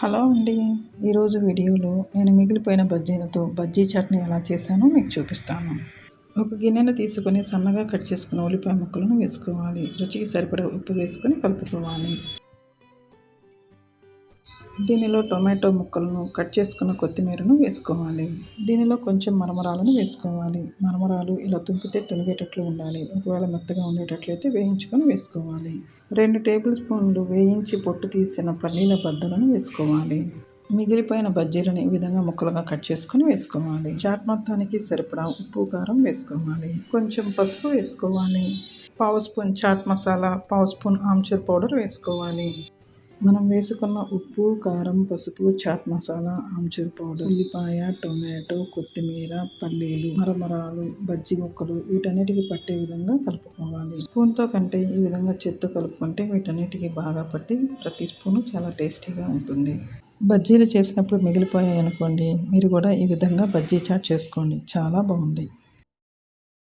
Hello అండి. ఈరోజు వీడియోలో నేను మిగిలిపోయిన బజ్జీలతో బజ్జీ చట్నీ ఎలా చేశానో మీకు చూపిస్తాను. ఒక గిన్నెను తీసుకొని సన్నగా కట్ చేసుకున్న ఉల్లిపాయ ముక్కలను వేసుకోవాలి. రుచికి సరిపడా ఉప్పు వేసుకొని కలుపుకోవాలి. దీనిలో టొమాటో ముక్కలను కట్ చేసుకున్న కొత్తిమీరను వేసుకోవాలి. దీనిలో కొంచెం మరమరాలను వేసుకోవాలి. మరమరాలు ఇలా తుంపితే తునిగేటట్లు ఉండాలి. ఒకవేళ మెత్తగా ఉండేటట్లయితే వేయించుకొని వేసుకోవాలి. రెండు టేబుల్ స్పూన్లు వేయించి పొట్టు తీసిన పల్లీల బద్దలను వేసుకోవాలి. మిగిలిపోయిన బజ్జీలను ఈ విధంగా ముక్కలుగా కట్ చేసుకొని వేసుకోవాలి. చాట్ మొత్తానికి సరిపడా ఉప్పు కారం వేసుకోవాలి. కొంచెం పసుపు వేసుకోవాలి. పావు స్పూన్ చాట్ మసాలా పావు స్పూన్ ఆమ్చూర్ పౌడర్ వేసుకోవాలి. మనం వేసుకున్న ఉప్పు కారం పసుపు చాట్ మసాలా ఆమ్చూర్ పౌడర్ ఉల్లిపాయ టొమాటో కొత్తిమీర పల్లీలు మరమరాలు బజ్జి ముక్కలు వీటన్నిటికీ పట్టే విధంగా కలుపుకోవాలి. స్పూన్తో కంటే ఈ విధంగా చెత్త కలుపుకుంటే వీటన్నిటికీ బాగా పట్టి ప్రతి స్పూను చాలా టేస్టీగా ఉంటుంది. బజ్జీలు చేసినప్పుడు మిగిలిపోయాయి అనుకోండి మీరు కూడా ఈ విధంగా బజ్జీ చాట్ చేసుకోండి. చాలా బాగుంది.